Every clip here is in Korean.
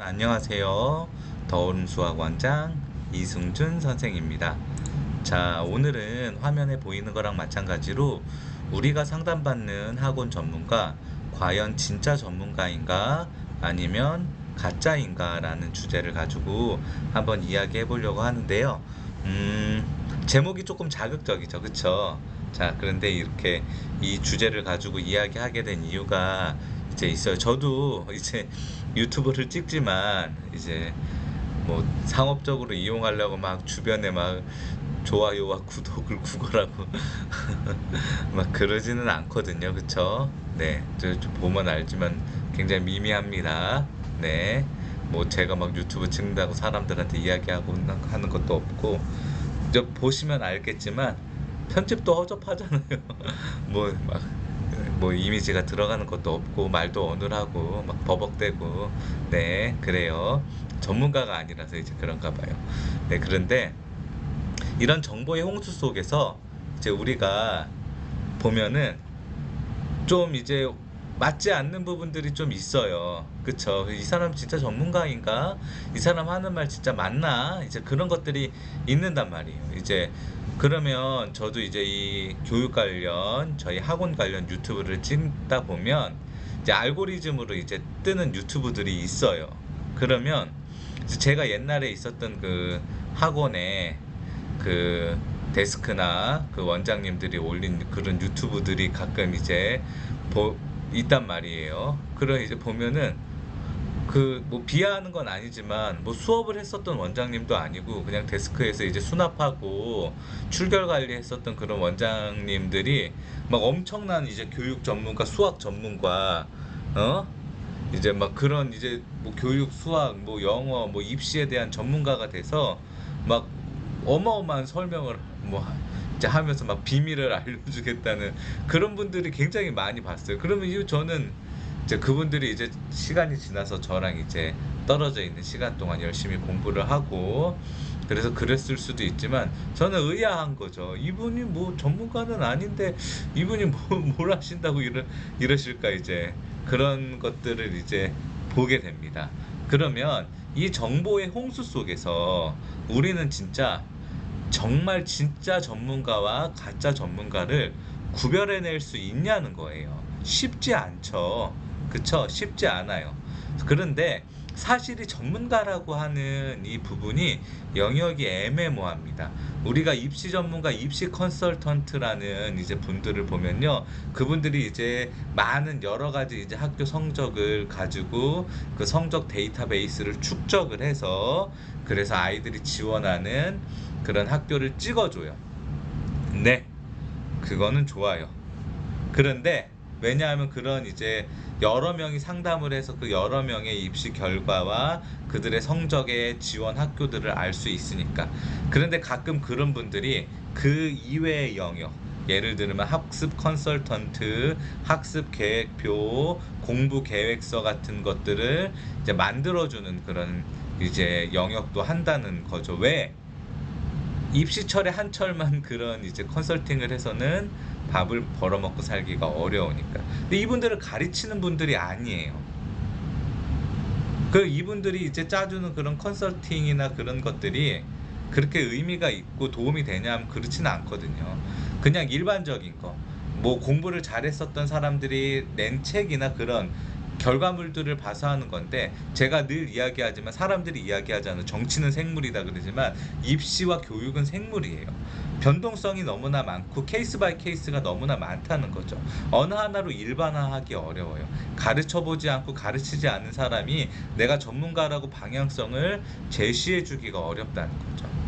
여러분 안녕하세요. 더운 수학원장 이승준 선생입니다. 자, 오늘은 화면에 보이는 거랑 마찬가지로 우리가 상담받는 학원 전문가 과연 진짜 전문가인가 아니면 가짜인가 라는 주제를 가지고 한번 이야기해 보려고 하는데요. 음, 제목이 조금 자극적이죠. 그쵸? 자, 그런데 이렇게 이 주제를 가지고 이야기하게 된 이유가 이제 있어요. 저도 이제 유튜브를 찍지만 이제 뭐 상업적으로 이용하려고 막 주변에 막 좋아요와 구독을 구걸하고 막 그러지는 않거든요. 그쵸? 네. 저, 저 보면 알지만 굉장히 미미합니다. 네. 뭐 제가 막 유튜브 찍는다고 사람들한테 이야기하고 하는 것도 없고 저 보시면 알겠지만 편집도 허접하잖아요. 뭐 막 뭐 이미지가 들어가는 것도 없고 말도 어눌하고 막 버벅대고 네 그래요. 전문가가 아니라서 이제 그런가 봐요. 네 그런데 이런 정보의 홍수 속에서 이제 우리가 보면은 좀 이제 맞지 않는 부분들이 좀 있어요. 그쵸? 이 사람 진짜 전문가인가? 이 사람 하는 말 진짜 맞나? 이제 그런 것들이 있는단 말이에요. 이제 그러면 저도 이제 이 교육 관련, 저희 학원 관련 유튜브를 찍다 보면 이제 알고리즘으로 이제 뜨는 유튜브들이 있어요. 그러면 제가 옛날에 있었던 그 학원에 그 데스크나 그 원장님들이 올린 그런 유튜브들이 가끔 이제 보, 있단 말이에요. 그런 이제 보면은 그 뭐 비하하는 건 아니지만 뭐 수업을 했었던 원장님도 아니고 그냥 데스크에서 이제 수납하고 출결 관리했었던 그런 원장님들이 막 엄청난 이제 교육 전문가, 수학 전문가, 어? 이제 막 그런 이제 뭐 교육, 수학, 뭐 영어, 뭐 입시에 대한 전문가가 돼서 막 어마어마한 설명을 뭐 이제 하면서 막 비밀을 알려주겠다는 그런 분들이 굉장히 많이 봤어요. 그러면 이 저는 이제 그분들이 이제 시간이 지나서 저랑 이제 떨어져 있는 시간 동안 열심히 공부를 하고 그래서 그랬을 수도 있지만 저는 의아한 거죠. 이분이 뭐 전문가는 아닌데 이분이 뭐, 뭘 하신다고 이러, 이러실까 이제 그런 것들을 이제 보게 됩니다. 그러면 이 정보의 홍수 속에서 우리는 진짜 정말 진짜 전문가와 가짜 전문가를 구별해낼 수 있냐는 거예요. 쉽지 않죠. 그쵸? 쉽지 않아요. 그런데 사실이 전문가라고 하는 이 부분이 영역이 애매모호합니다. 우리가 입시 전문가, 입시 컨설턴트라는 이제 분들을 보면요. 그분들이 이제 많은 여러 가지 이제 학교 성적을 가지고 그 성적 데이터베이스를 축적을 해서 그래서 아이들이 지원하는 그런 학교를 찍어줘요. 네. 그거는 좋아요. 그런데 왜냐하면 그런 이제 여러 명이 상담을 해서 그 여러 명의 입시 결과와 그들의 성적의 지원 학교들을 알 수 있으니까. 그런데 가끔 그런 분들이 그 이외의 영역, 예를 들면 학습 컨설턴트, 학습 계획표, 공부 계획서 같은 것들을 이제 만들어주는 그런 이제 영역도 한다는 거죠. 왜? 입시철에 한철만 그런 이제 컨설팅을 해서는 밥을 벌어먹고 살기가 어려우니까. 근데 이분들을 가르치는 분들이 아니에요. 그 이분들이 이제 짜주는 그런 컨설팅이나 그런 것들이 그렇게 의미가 있고 도움이 되냐 하면 그렇지는 않거든요. 그냥 일반적인 거. 뭐 공부를 잘했었던 사람들이 낸 책이나 그런 결과물들을 봐서 하는 건데 제가 늘 이야기하지만 사람들이 이야기하잖아요. 정치는 생물이다 그러지만 입시와 교육은 생물이에요. 변동성이 너무나 많고 케이스 바이 케이스가 너무나 많다는 거죠. 어느 하나로 일반화하기 어려워요. 가르쳐 보지 않고 가르치지 않은 사람이 내가 전문가라고 방향성을 제시해 주기가 어렵다는 거죠.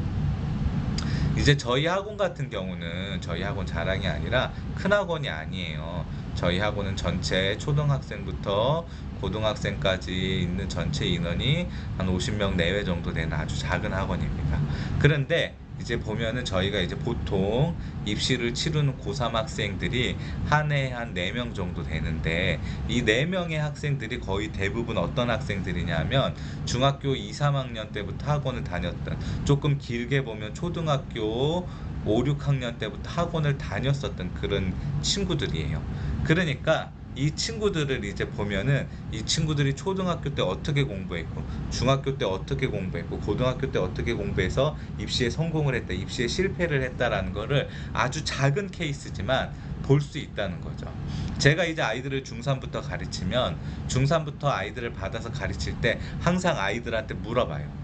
이제 저희 학원 같은 경우는 저희 학원 자랑이 아니라 큰 학원이 아니에요. 저희 학원은 전체 초등학생부터 고등학생까지 있는 전체 인원이 한 50명 내외 정도 되는 아주 작은 학원입니다. 그런데 이제 보면은 저희가 이제 보통 입시를 치르는 고3 학생들이 한 해에 한 4명 정도 되는데 이 4명의 학생들이 거의 대부분 어떤 학생들이냐면 중학교 2, 3학년 때부터 학원을 다녔던 조금 길게 보면 초등학교 5, 6학년 때부터 학원을 다녔었던 그런 친구들이에요. 그러니까 이 친구들을 이제 보면은 이 친구들이 초등학교 때 어떻게 공부했고 중학교 때 어떻게 공부했고 고등학교 때 어떻게 공부해서 입시에 성공을 했다 입시에 실패를 했다라는 거를 아주 작은 케이스지만 볼 수 있다는 거죠. 제가 이제 아이들을 중3부터 가르치면 중3부터 아이들을 받아서 가르칠 때 항상 아이들한테 물어봐요.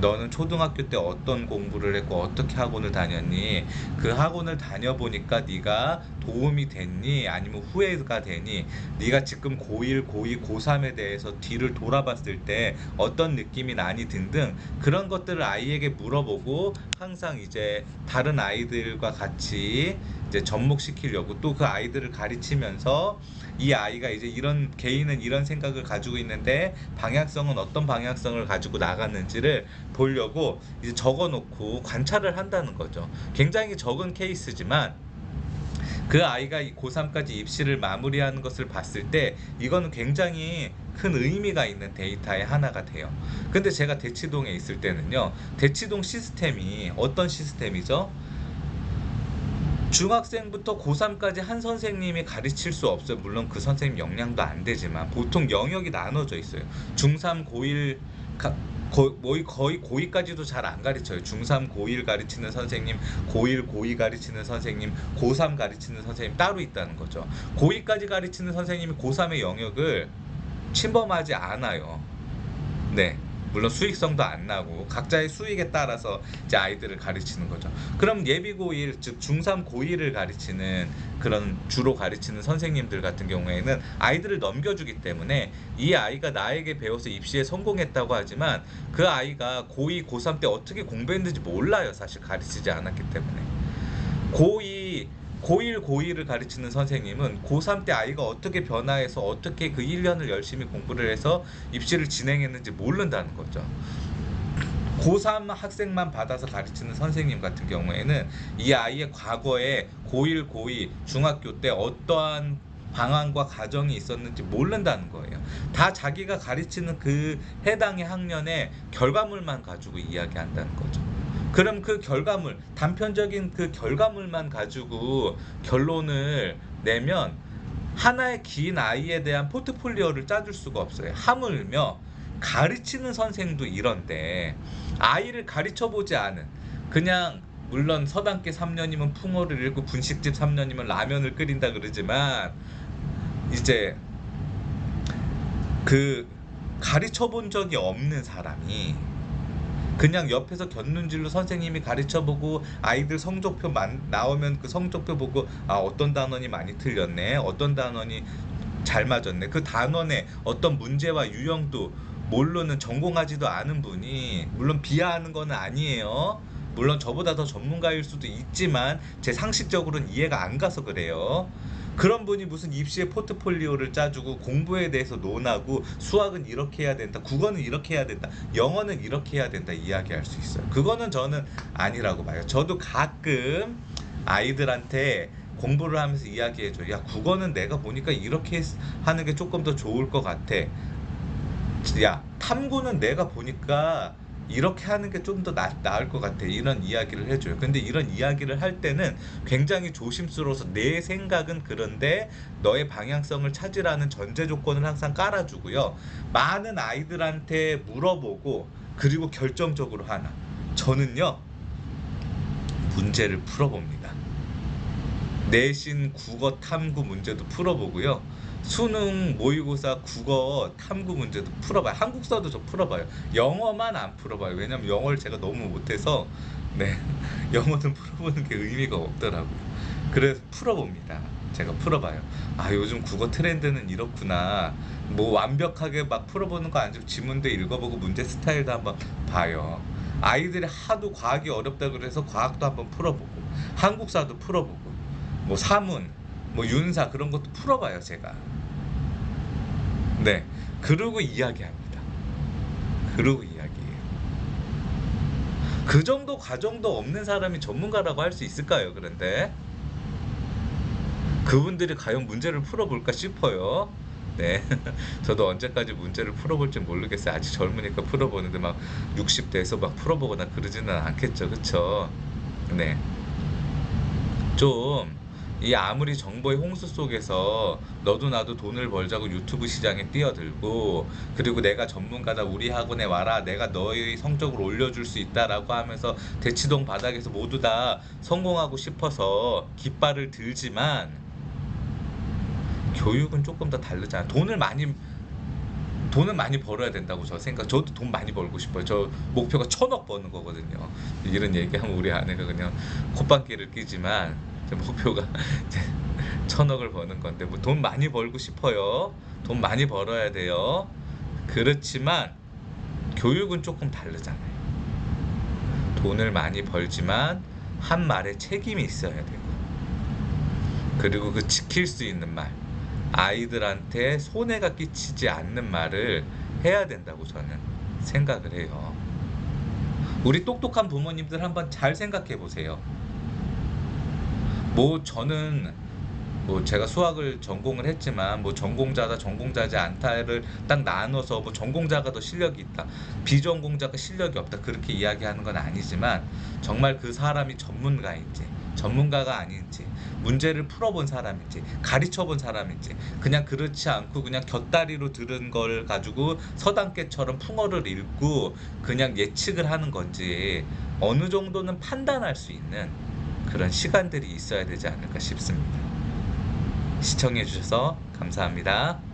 너는 초등학교 때 어떤 공부를 했고 어떻게 학원을 다녔니? 그 학원을 다녀보니까 네가 도움이 됐니? 아니면 후회가 되니? 네가 지금 고1, 고2, 고3에 대해서 뒤를 돌아봤을 때 어떤 느낌이 나니 등등 그런 것들을 아이에게 물어보고 항상 이제 다른 아이들과 같이 이제 접목시키려고 또 그 아이들을 가르치면서 이 아이가 이제 이런 개인은 이런 생각을 가지고 있는데 방향성은 어떤 방향성을 가지고 나갔는지를 보려고 이제 적어 놓고 관찰을 한다는 거죠. 굉장히 적은 케이스지만 그 아이가 이 고3까지 입시를 마무리하는 것을 봤을 때 이거는 굉장히 큰 의미가 있는 데이터의 하나가 돼요. 근데 제가 대치동에 있을 때는요. 대치동 시스템이 어떤 시스템이죠? 중학생부터 고3까지 한 선생님이 가르칠 수 없어요. 물론 그 선생님 역량도 안 되지만 보통 영역이 나눠져 있어요. 중3, 고1 가, 거, 거의, 거의 고2까지도 잘 안 가르쳐요. 중3, 고1 가르치는 선생님, 고1, 고2 가르치는 선생님, 고3 가르치는 선생님 따로 있다는 거죠. 고2까지 가르치는 선생님이 고3의 영역을 침범하지 않아요. 네. 물론 수익성도 안 나고 각자의 수익에 따라서 이제 아이들을 가르치는 거죠. 그럼 예비 고1 즉 중3 고1을 가르치는 그런 주로 가르치는 선생님들 같은 경우에는 아이들을 넘겨주기 때문에 이 아이가 나에게 배워서 입시에 성공했다고 하지만 그 아이가 고2 고3 때 어떻게 공부했는지 몰라요. 사실 가르치지 않았기 때문에. 고2 고1 고2를 가르치는 선생님은 고3 때 아이가 어떻게 변화해서 어떻게 그 1년을 열심히 공부를 해서 입시를 진행했는지 모른다는 거죠. 고3 학생만 받아서 가르치는 선생님 같은 경우에는 이 아이의 과거에 고1, 고2, 중학교 때 어떠한 방황과 과정이 있었는지 모른다는 거예요. 다 자기가 가르치는 그 해당의 학년의 결과물만 가지고 이야기한다는 거죠. 그럼 그 결과물, 단편적인 그 결과물만 가지고 결론을 내면 하나의 긴 아이에 대한 포트폴리오를 짜줄 수가 없어요. 하물며 가르치는 선생도 이런데 아이를 가르쳐 보지 않은 그냥 물론 서당계 3년이면 풍어를 읽고 분식집 3년이면 라면을 끓인다 그러지만 이제 그 가르쳐 본 적이 없는 사람이 그냥 옆에서 곁눈질로 선생님이 가르쳐 보고 아이들 성적표 만, 나오면 그 성적표 보고 아 어떤 단원이 많이 틀렸네 어떤 단원이 잘 맞았네. 그 단원의 어떤 문제와 유형도 모르는 전공하지도 않은 분이 물론 비하하는 건 아니에요 물론 저보다 더 전문가일 수도 있지만 제 상식적으로는 이해가 안 가서 그래요. 그런 분이 무슨 입시의 포트폴리오를 짜주고 공부에 대해서 논하고 수학은 이렇게 해야 된다 국어는 이렇게 해야 된다 영어는 이렇게 해야 된다 이야기할 수 있어요. 그거는 저는 아니라고 봐요. 저도 가끔 아이들한테 공부를 하면서 이야기해줘 야 국어는 내가 보니까 이렇게 하는 게 조금 더 좋을 것 같아. 야 탐구는 내가 보니까 이렇게 하는 게 좀 더 나을 것 같아. 이런 이야기를 해줘요. 근데 이런 이야기를 할 때는 굉장히 조심스러워서 내 생각은 그런데 너의 방향성을 찾으라는 전제 조건을 항상 깔아주고요. 많은 아이들한테 물어보고 그리고 결정적으로 하나. 저는요 문제를 풀어봅니다. 내신 국어 탐구 문제도 풀어보고요. 수능 모의고사 국어 탐구 문제도 풀어봐요. 한국사도 저 풀어봐요. 영어만 안 풀어봐요. 왜냐면 영어를 제가 너무 못해서 네 영어는 풀어보는 게 의미가 없더라고요. 그래서 풀어봅니다. 제가 풀어봐요. 아 요즘 국어 트렌드는 이렇구나. 뭐 완벽하게 막 풀어보는 거 아니고 지문도 읽어보고 문제 스타일도 한번 봐요. 아이들이 하도 과학이 어렵다 그래서 과학도 한번 풀어보고 한국사도 풀어보고 뭐 사문, 뭐 윤사 그런 것도 풀어봐요 제가. 네, 그러고 이야기합니다. 그러고 이야기해요. 그 정도 과정도 없는 사람이 전문가라고 할 수 있을까요? 그런데 그분들이 과연 문제를 풀어볼까 싶어요. 네, 저도 언제까지 문제를 풀어볼지 모르겠어요. 아직 젊으니까 풀어보는데 막 60대에서 막 풀어보거나 그러지는 않겠죠, 그쵸? 네, 좀 이 아무리 정보의 홍수 속에서 너도 나도 돈을 벌자고 유튜브 시장에 뛰어들고 그리고 내가 전문가다 우리 학원에 와라 내가 너의 성적을 올려줄 수 있다라고 하면서 대치동 바닥에서 모두 다 성공하고 싶어서 깃발을 들지만 교육은 조금 더 다르잖아. 돈을 많이 돈을 많이 벌어야 된다고 저 생각 저도 돈 많이 벌고 싶어요. 저 목표가 천억 버는 거거든요. 이런 얘기하면 우리 아내가 그냥 콧방귀를 끼지만 제 목표가 천억을 버는 건데 뭐 돈 많이 벌고 싶어요 돈 많이 벌어야 돼요 그렇지만 교육은 조금 다르잖아요 돈을 많이 벌지만 한 말에 책임이 있어야 되고 그리고 그 지킬 수 있는 말 아이들한테 손해가 끼치지 않는 말을 해야 된다고 저는 생각을 해요. 우리 똑똑한 부모님들 한번 잘 생각해 보세요. 뭐 저는 뭐 제가 수학을 전공을 했지만 뭐 전공자다 전공자지 않다를 딱 나눠서 뭐 전공자가 더 실력이 있다 비전공자가 실력이 없다 그렇게 이야기하는 건 아니지만 정말 그 사람이 전문가인지 전문가가 아닌지 문제를 풀어본 사람인지 가르쳐본 사람인지 그냥 그렇지 않고 그냥 곁다리로 들은 걸 가지고 서당계처럼 풍어를 읽고 그냥 예측을 하는 건지 어느 정도는 판단할 수 있는 그런 시간들이 있어야 되지 않을까 싶습니다. 시청해 주셔서 감사합니다.